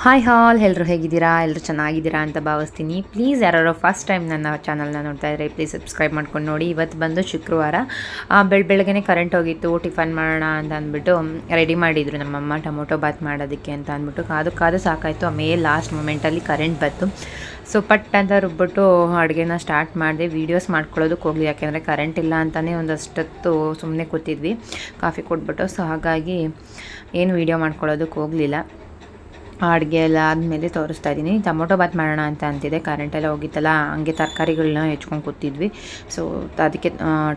Hi ಹಾಲ್ ಎಲ್ಲರೂ ಹೇಗಿದ್ದೀರಾ? ಎಲ್ಲರೂ ಚೆನ್ನಾಗಿದ್ದೀರಾ ಅಂತ ಭಾವಿಸ್ತೀನಿ. ಪ್ಲೀಸ್ ಯಾರು ಫಸ್ಟ್ ಟೈಮ್ ನನ್ನ ಚಾನಲ್ನ ನೋಡ್ತಾ ಇದ್ದಾರೆ ಪ್ಲೀಸ್ ಸಬ್ಸ್ಕ್ರೈಬ್ ಮಾಡ್ಕೊಂಡು ನೋಡಿ. ಇವತ್ತು ಬಂದು ಶುಕ್ರವಾರ. ಬೆಳ ಬೆಳಗ್ಗೆ ಕರೆಂಟ್ ಹೋಗಿತ್ತು ಟಿಫನ್ ಮಾಡೋಣ ಅಂತ ಅಂದ್ಬಿಟ್ಟು ರೆಡಿ ಮಾಡಿದರು ನಮ್ಮಮ್ಮ ಟೊಮೊಟೊ ಬಾತ್ ಮಾಡೋದಕ್ಕೆ ಅಂತ ಅಂದ್ಬಿಟ್ಟು, ಕಾದು ಕಾದು ಸಾಕಾಯಿತು. ಆಮೇಲೆ ಲಾಸ್ಟ್ ಮೂಮೆಂಟಲ್ಲಿ ಕರೆಂಟ್ ಬಂತು. ಸೊ ಪಟ್ ಅಂತ ರುಬ್ಬಿಟ್ಟು ಅಡುಗೆನ ಸ್ಟಾರ್ಟ್ ಮಾಡಿದೆ. ವೀಡಿಯೋಸ್ ಮಾಡ್ಕೊಳ್ಳೋದಕ್ಕೆ ಹೋಗಲಿ, ಯಾಕೆಂದರೆ ಕರೆಂಟ್ ಇಲ್ಲ ಅಂತಲೇ ಒಂದಷ್ಟೊತ್ತು ಸುಮ್ಮನೆ ಕೂತಿದ್ವಿ. ಕಾಫಿ ಕೊಟ್ಬಿಟ್ಟು ಸೊ ಹಾಗಾಗಿ ಏನು ವೀಡಿಯೋ ಮಾಡ್ಕೊಳ್ಳೋದಕ್ಕೆ ಹೋಗಲಿಲ್ಲ. ಅಡುಗೆ ಎಲ್ಲ ಆದಮೇಲೆ ತೋರಿಸ್ತಾ ಇದ್ದೀನಿ. ಟೊಮೊಟೊ ಬಾತ್ ಮಾಡೋಣ ಅಂತ ಅಂತಿದೆ. ಕರೆಂಟೆಲ್ಲ ಹೋಗಿತ್ತಲ್ಲ, ಹಂಗೆ ತರಕಾರಿಗಳನ್ನ ಹೆಚ್ಕೊಂಡು ಕೂತಿದ್ವಿ. ಸೊ ಅದಕ್ಕೆ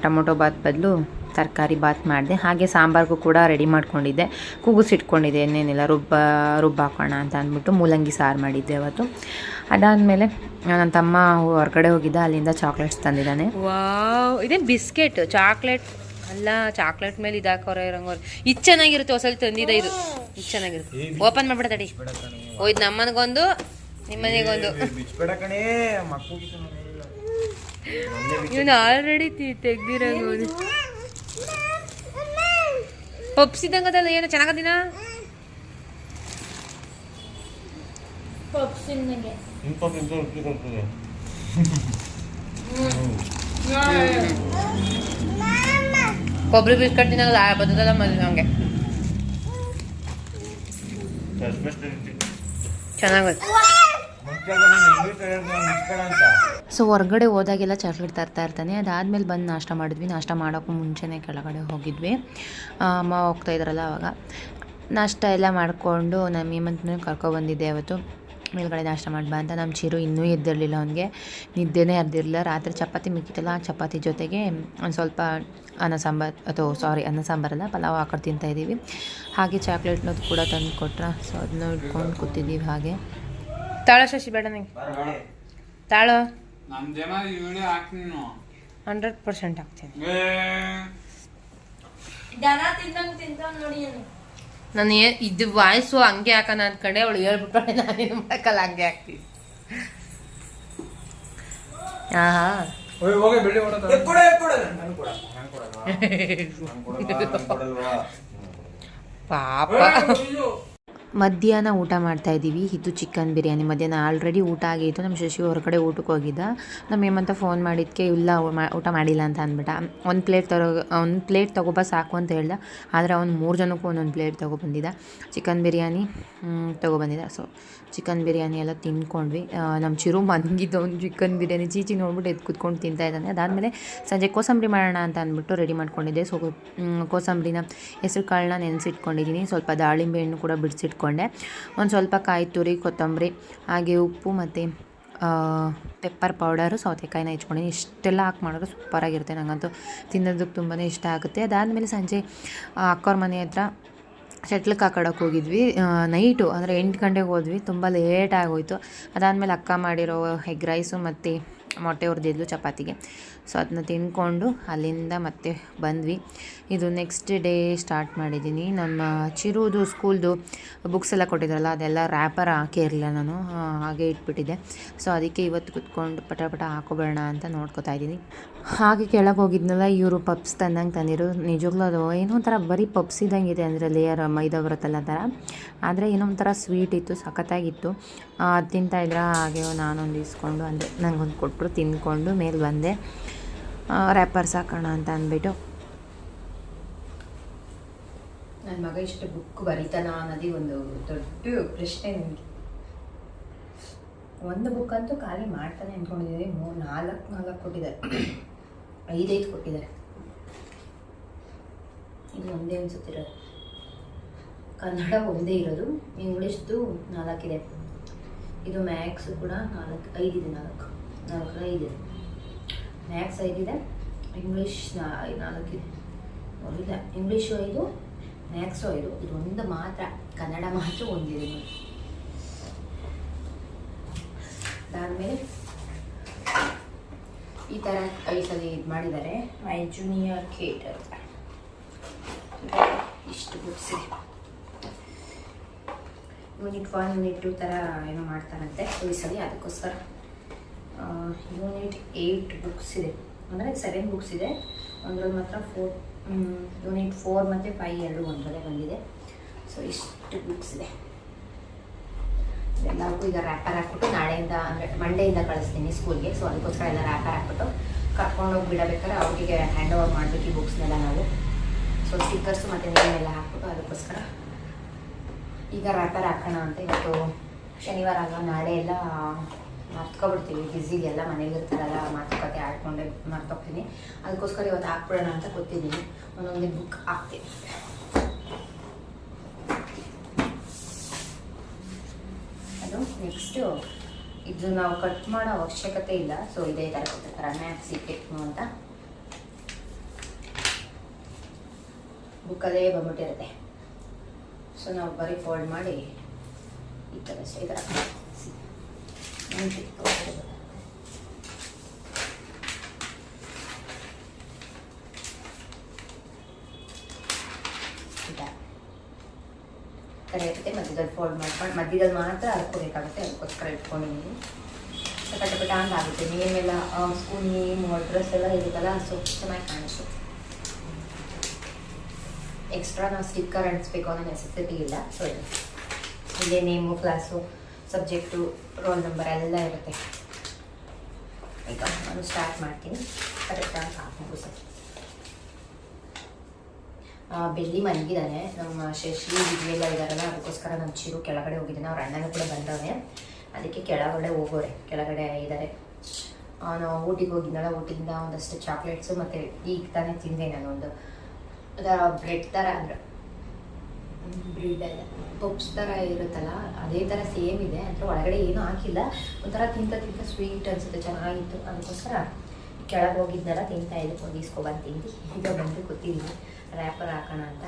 ಟೊಮೊಟೊ ಬಾತ್ ಬದಲು ತರಕಾರಿ ಬಾತ್ ಮಾಡಿದೆ. ಹಾಗೆ ಸಾಂಬಾರಿಗೂ ಕೂಡ ರೆಡಿ ಮಾಡ್ಕೊಂಡಿದ್ದೆ. ಕೂಗಿಸಿಟ್ಕೊಂಡಿದ್ದೆ ಏನೇನಿಲ್ಲ, ರುಬ್ಬ ರುಬ್ಬ ಹಾಕೋಣ ಅಂತ ಅಂದ್ಬಿಟ್ಟು ಮೂಲಂಗಿ ಸಾರು ಮಾಡಿದ್ದೆ ಅವತ್ತು. ಅದಾದಮೇಲೆ, ನನ್ನ ತಮ್ಮ ಹೊರಗಡೆ ಹೋಗಿದ್ದ, ಅಲ್ಲಿಂದ ಚಾಕ್ಲೇಟ್ಸ್ ತಂದಿದ್ದಾನೆ. ವಾವ್ ಇದೇ ಬಿಸ್ಕೆಟ್? ಚಾಕ್ಲೇಟ್ ಅಲ್ಲ ಚಾಕ್ಲೇಟ್ ಮೇಲೆ ಇದಾಕೋರ ಇರಂಗೋರು. ಇದು ಚೆನ್ನಾಗಿರುತ್ತೆ, ಹೊಸಲಿ ತಂದಿದೆ ಇದು. ಚೆನ್ನಾಗಿರುತ್ತೆ. ಓಪನ್ ಮಾಡ್ಬಿಡ ತಡಿ. ಓ ಇದು ನಮ್ಮನಿಗೊಂದು ನಿಮ್ಮನೆಗೊಂದು. ಇವನು ಆಲ್ರೆಡಿ ತೆಗ್ದಿರಂಗೋದು ಪಪ್ಸಿದಂಗದಲ್ಲ ಏನು ಚೆನ್ನಾಗದಿನ? ಕೊಬ್ಬರಿ ಬಿಸ್ಕಟ್ ತಿನ್ನೋದು ಬರ್ತದಲ್ಲ ಮದ್ವೆ ಹಂಗೆ ಚೆನ್ನಾಗುತ್ತೆ ಸೊ ಹೊರಗಡೆ ಹೋದಾಗೆಲ್ಲ ಚಾಕ್ಲೇಟ್ ತರ್ತಾ ಇರ್ತಾನೆ. ಅದಾದ್ಮೇಲೆ ಬಂದು ನಾಷ್ಟ ಮಾಡಿದ್ವಿ. ನಾಷ್ಟ ಮಾಡೋಕ್ಕೂ ಮುಂಚೆನೇ ಕೆಳಗಡೆ ಹೋಗಿದ್ವಿ. ಅಮ್ಮ ಹೋಗ್ತಾ ಇದ್ರಲ್ಲ ಅವಾಗ. ನಾಷ್ಟ ಎಲ್ಲ ಮಾಡಿಕೊಂಡು ನಮ್ಮ ಹೇಮಂತನ ಕರ್ಕೊಬಂದಿದ್ದೆ ಅವತ್ತು. ಮೇಲ್ಗಡೆ ನಾಷ್ಟ ಮಾಡ್ಬಾ ಅಂತ. ನಮ್ಮ ಚಿರು ಇನ್ನೂ ಎದ್ದಿರಲಿಲ್ಲ ಅವನಿಗೆ. ನಿದ್ದೆನೇ ಅರ್ದಿರಲಿಲ್ಲ. ರಾತ್ರಿ ಚಪಾತಿ ಮಿಕ್ಕಿತ್ತಲ್ಲ, ಆ ಚಪಾತಿ ಜೊತೆಗೆ ಒಂದು ಸ್ವಲ್ಪ ಅನ್ನ ಸಾಂಬಾರು ಅಥವಾ ಸಾರಿ ಅನ್ನ ಸಾಂಬಾರಲ್ಲ ಪಲಾವ್ ಹಾಕೊಂಡು ತಿಂತಾ ಇದ್ದೀವಿ. ಹಾಗೆ ಚಾಕ್ಲೇಟ್ನದು ಕೂಡ ತಂದು ಕೊಟ್ರ. ಸೊ ಅದನ್ನ ಇಟ್ಕೊಂಡು ಕೂತಿದ್ದೀವಿ ಹಾಗೆ. ತಾಳ ಶಶಿ ಬೇಡ ನಂಗೆ. ತಾಳ. ಹಂಡ್ರೆಡ್ ಪರ್ಸೆಂಟ್ ಹಾಕ್ತೀನಿ. ನಾನು ಏ ಇದು ವಾಯ್ಸು ಹಂಗೆ ಹಾಕೋಣ ಅಂದ್ಕೊಂಡೆ ಅವಳು ಹೇಳ್ಬಿಟ್ಟು ನಾನು ಮಾಡಕ್ಕಲ್ಲ ಹಂಗೆ ಹಾಕ್ತೀನಿ. ಆಹಾ. ಹೋಗಿ ಬೆಳ್ಳಿ ಹೊಡೋದು ಪಾಪ. ಮಧ್ಯಾಹ್ನ ಊಟ ಮಾಡ್ತಾ ಇದ್ದೀವಿ. ಇದು ಚಿಕನ್ ಬಿರಿಯಾನಿ. ಮಧ್ಯಾಹ್ನ ಆಲ್ರೆಡಿ ಊಟ ಆಗಿತ್ತು. ನಮ್ಮ ಶಶಿ ಹೊರಗಡೆ ಊಟಕ್ಕೆ ಹೋಗಿದ್ದ. ನಮ್ಮ ಹೇಮಂತ ಫೋನ್ ಮಾಡಿದ್ಕೆ ಇಲ್ಲ ಮಾ- ಊಟ ಮಾಡಿಲ್ಲ ಅಂತ ಅಂದ್ಬಿಟ್ಟ. ಒಂದು ಪ್ಲೇಟ್ ತರೋ ಒಂದು ಪ್ಲೇಟ್ ತೊಗೊಬ ಸಾಕು ಅಂತ ಹೇಳ್ದ. ಆದರೆ ಅವ್ನು ಮೂರು ಜನಕ್ಕೂ ಒಂದೊಂದು ಪ್ಲೇಟ್ ತೊಗೊಬಂದಿದ್ದ. ಚಿಕನ್ ಬಿರಿಯಾನಿ ತಗೊ ತೊಗೊಬಂದಿದ್ದ. ಸೊ ಚಿಕನ್ ಬಿರಿಯಾನಿ ಎಲ್ಲ ತಿನ್ಕೊಂಡ್ವಿ ನಮ್ಮ ಚಿರು ಮನ್ಗಿದ್ದು ಅವ್ನು ಚಿಕನ್ ಬಿರಿಯಾನಿ ಚೀಚಿ ನೋಡ್ಬಿಟ್ಟು ಎದ್ದು ಕುತ್ಕೊಂಡು ತಿಂತಾ ಇದ್ದಾನೆ. ಅದಾದಮೇಲೆ ಸಂಜೆ ಕೋಸಂಬರಿ ಮಾಡೋಣ ಅಂತ ಅಂದ್ಬಿಟ್ಟು ರೆಡಿ ಮಾಡ್ಕೊಂಡಿದ್ದೆ. ಸೊ ಕೋಸಂಬರಿನ ಹೆಸರು ಕಾಳನ್ನ ನೆನೆಸಿಟ್ಕೊಂಡಿದ್ದೀನಿ. ಸ್ವಲ್ಪ ದಾಳಿಂಬೆ ಹಣ್ಣು ಕೂಡ ಬಿಡಿಸಿಟ್ಕೊಂಡೆ. ಒಂದು ಸ್ವಲ್ಪ ಕಾಯಿ ತುರಿ, ಕೊತ್ತಂಬರಿ, ಹಾಗೆ ಉಪ್ಪು ಮತ್ತು ಪೆಪ್ಪರ್ ಪೌಡರು ಸೌತೆಕಾಯಿನ ಹೆಚ್ಕೊಂಡಿನಿ ಇಷ್ಟೆಲ್ಲ ಹಾಕಿ ಮಾಡಿದ್ರೆ ಸೂಪರಾಗಿರುತ್ತೆ. ನನಗಂತೂ ತಿನ್ನೋದಕ್ಕೆ ತುಂಬಾ ಇಷ್ಟ ಆಗುತ್ತೆ. ಅದಾದಮೇಲೆ ಸಂಜೆ ಅಕ್ಕವ್ರ ಮನೆ ಹತ್ರ ಶಟ್ಲಕ್ಕೆ ಹಾಕೊಳಕ್ಕೆ ಹೋಗಿದ್ವಿ. ನೈಟು ಅಂದರೆ ಎಂಟು ಗಂಟೆಗೆ ಹೋದ್ವಿ. ತುಂಬ ಲೇಟ್ ಆಗೋಯ್ತು. ಅದಾದಮೇಲೆ ಅಕ್ಕ ಮಾಡಿರೋ ಎಗ್ ರೈಸು ಮತ್ತು ಮೊಟ್ಟೆ ಹುರಿದಿದ್ಲು ಚಪಾತಿಗೆ. ಸೊ ಅದನ್ನ ತಿಂದ್ಕೊಂಡು ಅಲ್ಲಿಂದ ಮತ್ತೆ ಬಂದ್ವಿ. ಇದು ನೆಕ್ಸ್ಟ್ ಡೇ ಸ್ಟಾರ್ಟ್ ಮಾಡಿದ್ದೀನಿ. ನಮ್ಮ ಚಿರುದು ಸ್ಕೂಲ್ದು ಬುಕ್ಸ್ ಎಲ್ಲ ಕೊಟ್ಟಿದ್ರಲ್ಲ, ಅದೆಲ್ಲ ರ್ಯಾಪರ್ ಹಾಕಿರಲಿಲ್ಲ ನಾನು. ಹಾಗೆ ಇಟ್ಬಿಟ್ಟಿದ್ದೆ. ಸೊ ಅದಕ್ಕೆ ಇವತ್ತು ಕುತ್ಕೊಂಡು ಪಟ ಪಟ ಹಾಕೋಬೇಡ ಅಂತ ನೋಡ್ಕೋತಾ ಇದ್ದೀನಿ. ಹಾಗೆ ಕೆಳಗೆ ಹೋಗಿದ್ನಲ್ಲ, ಇವರು ಪಪ್ಸ್ ತಂದಂಗೆ ತಂದಿರು ನಿಜವಾಗ್ಲೂ ಅದು ಏನೋ ಒಂಥರ ಬರೀ ಪಪ್ಸ್ ಇದ್ದಂಗೆ ಇದೆ ಅಂದರೆ ಲೇಯರ್ ಮೈದಾ ಬರುತ್ತಲ್ಲ ಥರ ಆದರೆ ಏನೋ ಒಂಥರ ಸ್ವೀಟ್ ಇತ್ತು, ಸಖತ್ತಾಗಿತ್ತು. ಅದು ಅದ್ ತಿಂತಾ ಇದ್ರ ಹಾಗೆ ನಾನೊಂದು ಇಸ್ಕೊಂಡು ಅಂದರೆ ನನಗೊಂದು ಕೊಟ್ಟರು ತಿಂದ್ಕೊಂಡು ಮೇಲೆ ಬಂದೆ. ರ್ಯಾಪರ್ಸ್ ಹಾಕೋಣ ಅಂತ ಅಂದ್ಬಿಟ್ಟು. ನನ್ನ ಮಗ ಇಷ್ಟು ಬುಕ್ ಬರಿತಾನ ಅನ್ನೋದೇ ಒಂದು ದೊಡ್ಡ ಪ್ರಶ್ನೆ ನನಗೆ ಒಂದು ಬುಕ್ ಅಂತೂ ಖಾಲಿ ಮಾಡ್ತಾನೆ ಅಂದ್ಕೊಂಡಿದ್ದೀವಿ ಮೂರು ನಾಲ್ಕು ನಾಲ್ಕು ಕೊಟ್ಟಿದ್ದಾರೆ. ಐದೈದು ಕೊಟ್ಟಿದ್ದಾರೆ. ಇದು ಒಂದೇ ಅನಿಸುತ್ತಿರೋದು. ಕನ್ನಡ ಒಂದೇ ಇರೋದು, ಇಂಗ್ಲೀಷ್ದು ನಾಲ್ಕಿದೆ. ಇದು ಮ್ಯಾಥ್ಸು ಕೂಡ ನಾಲ್ಕು ಐದಿದೆ ನಾಲ್ಕು. ನಾಲ್ಕು ಐದಿದೆ ಮ್ಯಾಥ್ಸ್ ಐದಿದೆ ಇಂಗ್ಲೀಷ್ ನಾಲ್ಕಿದೆ ಒಂದಿದೆ ಇಂಗ್ಲೀಷು ಐದು ಮ್ಯಾಥ್ಸು ಐದು. ಇದು ಒಂದು ಮಾತ್ರ. ಕನ್ನಡ ಮಾತ್ರ ಒಂದಿದೆ ನೋಡಿ. ಅದಾದಮೇಲೆ ಈ ಥರ ಸಲ ಇದು ಮಾಡಿದ್ದಾರೆ ಮೈ ಜೂನಿಯರ್ ಕೇಟರ್ ಇಷ್ಟು ಬುಕ್ಸ್ ಇದೆ. ಯೂನಿಟ್ ಒನ್ ಯೂನಿಟ್ ಟು ಥರ ಏನೋ ಮಾಡ್ತಾರಂತೆ. ಈ ಅದಕ್ಕೋಸ್ಕರ ಯೂನಿಟ್ ಏಯ್ಟ್ ಬುಕ್ಸ್ ಇದೆ. ಅಂದರೆ ಸೆವೆನ್ ಬುಕ್ಸ್ ಇದೆ. ಒಂದ್ರಲ್ಲಿ ಮಾತ್ರ ಫೋರ್ ಯೂನಿಟ್ ಫೋರ್ ಮತ್ತು ಫೈವ್ ಎರಡು ಒಂದರಲ್ಲೇ ಬಂದಿದೆ. ಸೊ ಇಷ್ಟು ಬುಕ್ಸ್ ಇದೆ. ಎಲ್ಲರಿಗೂ ಈಗ ರ್ಯಾಪರ್ ಹಾಕ್ಬಿಟ್ಟು ನಾಳೆಯಿಂದ ಅಂದರೆ ಮಂಡೆಯಿಂದ ಕಳಿಸ್ತೀನಿ ಸ್ಕೂಲ್ಗೆ ಸೊ ಅದಕ್ಕೋಸ್ಕರ ಎಲ್ಲ ರ್ಯಾಪರ್ ಹಾಕ್ಬಿಟ್ಟು ಕರ್ಕೊಂಡೋಗಿ ಬಿಡಬೇಕಾದ್ರೆ ಅವರಿಗೆ ಹ್ಯಾಂಡ್ ಓವರ್ ಮಾಡಬೇಕು ಈ ಬುಕ್ಸ್ನೆಲ್ಲ ನಾವು. ಸೊ ಸ್ಟಿಕ್ಕರ್ಸು ಮತ್ತು ನೀರನ್ನೆಲ್ಲ ಹಾಕ್ಬಿಟ್ಟು ಅದಕ್ಕೋಸ್ಕರ ಈಗ ರ್ಯಾಪರ್ ಹಾಕೋಣ ಅಂತ ಇವತ್ತು ಶನಿವಾರ ಆಗ ನಾಳೆ ಎಲ್ಲ ಮರ್ತ್ಕೊಬಿಡ್ತೀವಿ. ಬಿಸಿಗೆ ಎಲ್ಲ ಮನೇಲಿ ಇರ್ತಾರಲ್ಲ ಮಾತುಕತೆ ಆಡ್ಕೊಂಡೆ ಮರ್ತೋಗ್ತೀನಿ. ಅದಕ್ಕೋಸ್ಕರ ಇವತ್ತು ಹಾಕ್ಬಿಡೋಣ ಅಂತ ಗೊತ್ತಿದ್ದೀನಿ ಒಂದೊಂದೇ ಬುಕ್ ಹಾಕ್ತೀನಿ ಅದು ನೆಕ್ಸ್ಟು ಇದು ನಾವು ಕಟ್ ಮಾಡೋ ಅವಶ್ಯಕತೆ ಇಲ್ಲ. ಸೊ ಇದೇ ಥರ ಕೊಟ್ಟಿರ್ತಾರೆ. ಮ್ಯಾಥ್ಸ್ ಸಿಕ್ಕಿಟ್ಟು ಅಂತ. ಬುಕ್ಕಲ್ಲೇ ಬಂದ್ಬಿಟ್ಟಿರುತ್ತೆ. ಸೊ ನಾವು ಬರೀ ಫೋಲ್ಡ್ ಮಾಡಿ ಈ ಥರ ಈ ಥರ ನೆನ್ಪಿಟ್ಟು ತಗೊಳ್ಬೋದು. ಈ ಥರ. ಥರ ಇರುತ್ತೆ ಮಧ್ಯದಲ್ಲಿ ಫೋಲ್ಡ್ ಮಾಡ್ಕೊಂಡು ಮಧ್ಯದಲ್ಲಿ ಮಾತ್ರ ಹರ್ಕೋಬೇಕಾಗುತ್ತೆ ಅದಕ್ಕೋಸ್ಕರ ಇಟ್ಕೊಂಡಿದ್ದೀನಿ. ಕಟಪಟ ಅಂತ ಆಗುತ್ತೆ. ನೇಮೆಲ್ಲ ಸ್ಕೂಲ್ ನೇಮ್ ಅಡ್ರೆಸ್ ಎಲ್ಲ ಇರುತ್ತಲ್ಲ ಸೊ ಚೆನ್ನಾಗಿ ಕಾಣಿಸ್ತು ಎಕ್ಸ್ಟ್ರಾ ನಾವು ಸ್ಟಿಕ್ಕರ್ ಅಂಟಿಸ್ಬೇಕು ಅನ್ನೋ ನೆಸೆಸಿಟಿ ಇಲ್ಲ. ಸೊ ಇಲ್ಲೇ name class subject roll number ಎಲ್ಲ ಇರುತ್ತೆ. ಈಗ ನಾನು ಸ್ಟಾರ್ಟ್ ಮಾಡ್ತೀನಿ. ಕರೆಕ್ಟಾಗಿ ಹಾಕ್ಬೋದು ಸರ್. ಬೆಳ್ಳಿ ಮಲಗಿದ್ದಾನೆ. ನಮ್ಮ ಶಶಿ ಎಲ್ಲ ಇದ್ದಾರಲ್ಲ, ಅದಕ್ಕೋಸ್ಕರ ನಮ್ಮ ಚಿರು ಕೆಳಗಡೆ ಹೋಗಿದ್ದಾನೆ. ಅವ್ರ ಅಣ್ಣನೂ ಕೂಡ ಬಂದವನೆ. ಅದಕ್ಕೆ ಕೆಳಗಡೆ ಹೋಗೋರೆ, ಕೆಳಗಡೆ ಇದ್ದಾರೆ ಅವನು ಊಟಿಗೆ ಹೋಗಿದ್ದಾಳೆ ಊಟದಿಂದ ಒಂದಷ್ಟು ಚಾಕ್ಲೇಟ್ಸು ಮತ್ತು ಈಗ ತಾನೇ ತಿಂದೆ ನಾನು ಒಂದು. ಅದರ ಬ್ರೆಡ್ ಥರ ಅಂದರೆ. ಬ್ರೆಡ್ ಅಲ್ಲ, ಪಪ್ಸ್ ಥರ ಇರುತ್ತಲ್ಲ, ಅದೇ ಥರ ಸೇಮ್ ಇದೆ. ಅಂದರೆ ಒಳಗಡೆ ಏನೂ ಹಾಕಿಲ್ಲ. ಒಂಥರ ತಿಂತ ತಿಂತ ಸ್ವೀಟ್ ಅನಿಸುತ್ತೆ, ಚೆನ್ನಾಗಿತ್ತು. ಅದಕ್ಕೋಸ್ಕರ ಕೆಳಗೆ ಹೋಗಿದ್ನಲ್ಲ ತಿಂತಾ ಇದ್ದು ಒಂದು ಇಸ್ಕೊಬಂತೀನಿ ಈಗ ಬಂದು ಗೊತ್ತಿಲ್ಲ. ರ್ಯಾಪರ್ ಹಾಕೋಣ ಅಂತ.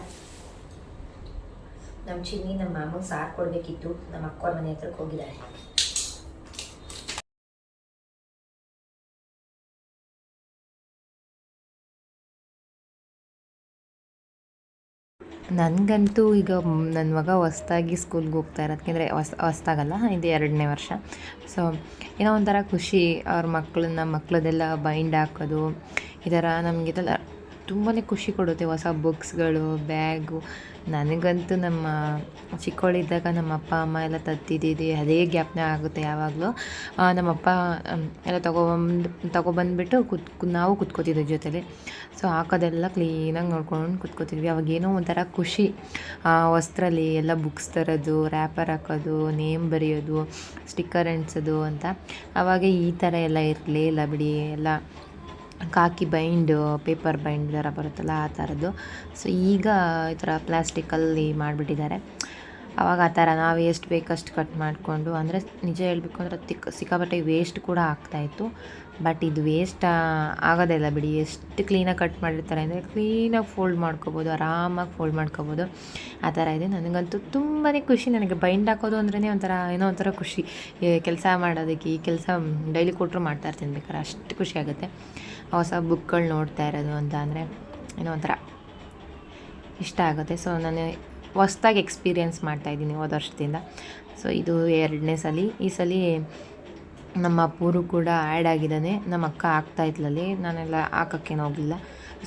ನಮ್ಮ ಚಿನ್ನಿ ನಮ್ಮ ಮಾಮಗೆ ಸಾರು ಕೊಡಬೇಕಿತ್ತು. ನಮ್ಮ ಅಕ್ಕ ಮನೆ ಹತ್ರಕ್ಕೆ ಹೋಗಿದ್ದಾರೆ ನನಗಂತೂ ಈಗ ನನ್ನ ಮಗ ಹೊಸ್ದಾಗಿ ಸ್ಕೂಲ್ಗೆ ಹೋಗ್ತಾ ಇರೋದು ಹೊಸ್, ಹೊಸ್ದಾಗಲ್ಲ, ಇದು ಎರಡನೇ ವರ್ಷ. ಸೊ ಏನೋ ಒಂಥರ ಖುಷಿ ಅವ್ರ ಮಕ್ಕಳನ್ನ ಮಕ್ಕಳದೆಲ್ಲ ಬೈಂಡ್ ಹಾಕೋದು, ಈ ಥರ ನಮಗಿದೆಲ್ಲ ತುಂಬಾ ಖುಷಿ ಕೊಡುತ್ತೆ ಹೊಸ ಬುಕ್ಸ್ಗಳು, ಬ್ಯಾಗು. ನನಗಂತೂ ನಮ್ಮ ಚಿಕ್ಕವಳಿದ್ದಾಗ ನಮ್ಮ ಅಪ್ಪ ಅಮ್ಮ ಎಲ್ಲ ತತ್ತಿದ್ದಿದ್ದು ಅದೇ ಜ್ಞಾಪನ ಆಗುತ್ತೆ ಯಾವಾಗಲೂ. ನಮ್ಮಪ್ಪ ಅಪ್ಪ ಎಲ್ಲ ತಗೊಬಂದು, ತಗೊಬಂದ್ಬಿಟ್ಟು ಕುತ್ ನಾವು ಕುತ್ಕೋತಿದ್ವಿ ಜೊತೇಲಿ. ಸೊ ಹಾಕೋದೆಲ್ಲ ಕ್ಲೀನಾಗಿ ನೋಡ್ಕೊಂಡು ಕುತ್ಕೋತಿದ್ವಿ. ಅವಾಗ ಏನೋ ಒಂಥರ ಖುಷಿ. ವಸ್ತ್ರಲ್ಲಿ ಎಲ್ಲ ಬುಕ್ಸ್ ತರೋದು ರ್ಯಾಪರ್ ಹಾಕೋದು, ನೇಮ್ ಬರೆಯೋದು ಸ್ಟಿಕ್ಕರ್ ಅಂಟಿಸೋದು ಅಂತ. ಆವಾಗ ಈ ಥರ ಎಲ್ಲ ಇರಲೇ ಇಲ್ಲ ಬಿಡಿ, ಎಲ್ಲ ಕಾಕಿ ಬೈಂಡ್, ಪೇಪರ್ ಬೈಂಡ್ ಥರ ಬರುತ್ತಲ್ಲ ಆ ಥರದ್ದು. ಸೊ ಈಗ ಈ ಥರ ಪ್ಲಾಸ್ಟಿಕಲ್ಲಿ ಮಾಡಿಬಿಟ್ಟಿದ್ದಾರೆ. ಆವಾಗ ಆ ಥರ ನಾವು ಎಷ್ಟು ಬೇಕಷ್ಟು ಕಟ್ ಮಾಡಿಕೊಂಡು, ಅಂದರೆ ನಿಜ ಹೇಳಬೇಕು ಅಂದರೆ ತಿಕ್, ಸಿಕ್ಕಾಪಟ್ಟೆ ವೇಸ್ಟ್ ಕೂಡ ಆಗ್ತಾಯಿತ್ತು ಬಟ್ ಇದು ವೇಸ್ಟ್ ಆಗೋದೇ ಇಲ್ಲ ಬಿಡಿ. ಎಷ್ಟು ಕ್ಲೀನಾಗಿ ಕಟ್ ಮಾಡಿರ್ತಾರೆ ಅಂದರೆ ಕ್ಲೀನಾಗಿ ಫೋಲ್ಡ್ ಮಾಡ್ಕೋಬೋದು, ಆರಾಮಾಗಿ ಫೋಲ್ಡ್ ಮಾಡ್ಕೋಬೋದು. ಆ ಥರ ಇದೆ. ನನಗಂತೂ ತುಂಬಾ ಖುಷಿ ನನಗೆ. ಬೈಂಡ್ ಹಾಕೋದು ಅಂದ್ರೇ ಒಂಥರ, ಏನೋ ಒಂಥರ ಖುಷಿ. ಕೆಲಸ ಮಾಡೋದಕ್ಕೆ, ಈ ಕೆಲಸ ಡೈಲಿ ಕೊಟ್ಟರು ಮಾಡ್ತಾ ಇರ್ತೀನಿ ಬೇಕಾದ್ರೆ ಅಷ್ಟು ಖುಷಿ ಆಗುತ್ತೆ. ಹೊಸ ಬುಕ್ಗಳು ನೋಡ್ತಾ ಇರೋದು ಅಂತ ಅಂದರೆ ಏನೋ ಒಂಥರ ಇಷ್ಟ ಆಗುತ್ತೆ. ಸೊ ನಾನು ಹೊಸ್ದಾಗಿ ಎಕ್ಸ್ಪೀರಿಯೆನ್ಸ್ ಮಾಡ್ತಾಯಿದ್ದೀನಿ ಹೋದ ವರ್ಷದಿಂದ. ಸೊ ಇದು ಎರಡನೇ ಸಲ. ಈ ಸಲ ನಮ್ಮ ಅಪ್ಪೂರು ಕೂಡ ಆ್ಯಡ್ ಆಗಿದ್ದಾನೆ. ನಮ್ಮ ಅಕ್ಕ ಆಗ್ತಾ ಇದ್ಲಲ್ಲಿ. ನಾನೆಲ್ಲ ಹಾಕೋಕ್ಕೇನು ಹೋಗಲಿಲ್ಲ.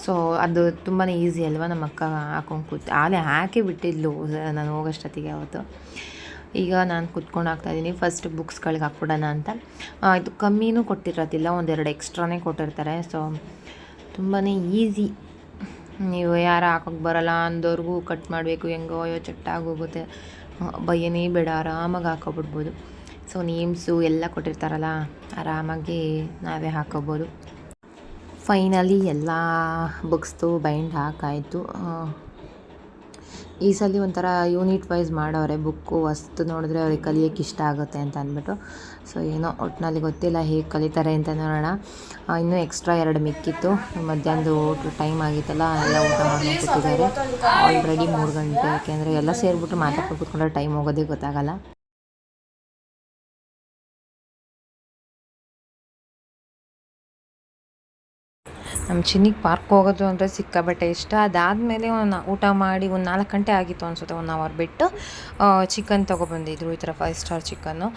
ಸೊ ಅದು ತುಂಬಾ ಈಸಿ ಅಲ್ವಾ? ನಮ್ಮ ಅಕ್ಕ ಹಾಕೊಂಡು ಕೂತು ಆಗಲೇ ಹಾಕಿ ಬಿಟ್ಟಿದ್ಲು, ನಾನು ಹೋಗೋಷ್ಟೊತ್ತಿಗೆ ಅವತ್ತು ಈಗ ನಾನು ಕುತ್ಕೊಂಡು ಹಾಕ್ತಾಯಿದ್ದೀನಿ ಫಸ್ಟ್ ಬುಕ್ಸ್ಗಳಿಗೆ ಹಾಕ್ಬಿಡೋಣ ಅಂತ. ಇದು ಕಮ್ಮಿನೂ ಕೊಟ್ಟಿರೋದಿಲ್ಲ, ಒಂದೆರಡು ಎಕ್ಸ್ಟ್ರಾನೇ ಕೊಟ್ಟಿರ್ತಾರೆ. ಸೊ ತುಂಬಾ ಈಸಿ ನೀವು ಯಾರು ಹಾಕೋಕ್ಕೆ ಬರಲ್ಲ, ಅಂದವ್ರಿಗೂ ಕಟ್ ಮಾಡಬೇಕು, ಹೆಂಗೋ ಅಯ್ಯೋ ಚಟ್ಟಾಗೋಗುತ್ತೆ ಭಯನೇ ಬೇಡ, ಆರಾಮಾಗಿ ಹಾಕೋಬಿಡ್ಬೋದು. ಸೊ ನೇಮ್ಸು ಎಲ್ಲ ಕೊಟ್ಟಿರ್ತಾರಲ್ಲ, ಆರಾಮಾಗಿ ನಾವೇ ಹಾಕೋಬೋದು. ಫೈನಲಿ ಎಲ್ಲ ಬುಕ್ಸ್ದು ಬೈಂಡ್ ಹಾಕಾಯಿತು. ಈ ಸಲ ಒಂಥರ ಯೂನಿಟ್ ವೈಸ್ ಮಾಡೋರೆ ಬುಕ್ಕು ವಸ್ತು ನೋಡಿದ್ರೆ ಅವ್ರಿಗೆ ಕಲಿಯೋಕ್ಕೆ ಇಷ್ಟ ಆಗುತ್ತೆ ಅಂತ ಅಂದ್ಬಿಟ್ಟು. ಸೊ ಏನೋ ಒಟ್ಟಿನಲ್ಲಿ ಗೊತ್ತಿಲ್ಲ ಹೇಗೆ ಕಲಿತಾರೆ ಅಂತ ನೋಡೋಣ. ಇನ್ನೂ ಎಕ್ಸ್ಟ್ರಾ ಎರಡು ಮಿಕ್ಕಿತ್ತು. ಮಧ್ಯಾಹ್ನದ ಊಟ ಟೈಮ್ ಆಗಿತ್ತಲ್ಲ, ಎಲ್ಲ ಊಟ ಮಾಡಿ ಕೂತಿದ್ದಾರೆ. ಆಲ್ರೆಡಿ ಮೂರು ಗಂಟೆ, ಯಾಕೆಂದರೆ ಎಲ್ಲ ಸೇರಿಬಿಟ್ಟು ಮಾತಾಡ್ಕೊಂಡು ಕೂತ್ಕೊಂಡ್ರೆ ಟೈಮ್ ಹೋಗೋದೇ ಗೊತ್ತಾಗಲ್ಲ. ನಮ್ಮ ಚಿನ್ನಿಗೆ ಪಾರ್ಕ್ ಹೋಗೋದು ಅಂದರೆ ಸಿಕ್ಕಾಬಟ್ಟೆ ಇಷ್ಟ. ಅದಾದಮೇಲೆ ಒಂದು ಊಟ ಮಾಡಿ ಒಂದು ನಾಲ್ಕು ಗಂಟೆ ಆಗಿತ್ತು ಅನಿಸುತ್ತೆ ಒನ್ ಅವರ್ ಬಿಟ್ಟು. ಚಿಕನ್ ತೊಗೊಬಂದಿದ್ರು ಈ ಥರ ಫೈವ್ ಸ್ಟಾರ್ ಚಿಕನ್ನು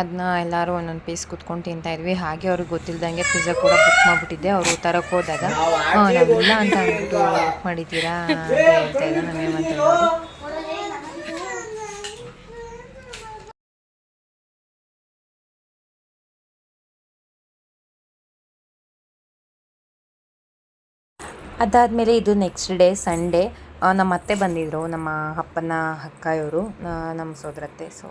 ಅದನ್ನ ಎಲ್ಲರೂ ಒಂದೊಂದು ಪೀಸ್ ಕುತ್ಕೊಂಡು ತಿಂತಾಯಿದ್ವಿ ಹಾಗೆ ಅವ್ರಿಗೆ ಗೊತ್ತಿಲ್ದಂಗೆ ಪಿಜ್ಜಾ ಕೂಡ ಬುಕ್ ಮಾಡಿಬಿಟ್ಟಿದ್ದೆ. ಅವರು ತರಕ್ಕೆ ಹೋದಾಗ ನಾವಿಲ್ಲ ಅಂತ ಅಂದ್ಬಿಟ್ಟು ಬುಕ್ ಮಾಡಿದ್ದೀರಾ? ಅಂತ ಹೇಳ್ತಾ ಇದ್ದಾರೆ ನಮಗೆ ಹೇಮಂತ್ ಅದಾದಮೇಲೆ ಇದು ನೆಕ್ಸ್ಟ್ ಡೇ ಸಂಡೇ ನಮ್ಮ ಅತ್ತೆ ಬಂದಿದ್ದರು ನಮ್ಮ ಅಪ್ಪನ ಅಕ್ಕ ಇವರು ನಮ್ಮ ಸೋದರತ್ತೆ. ಸೊ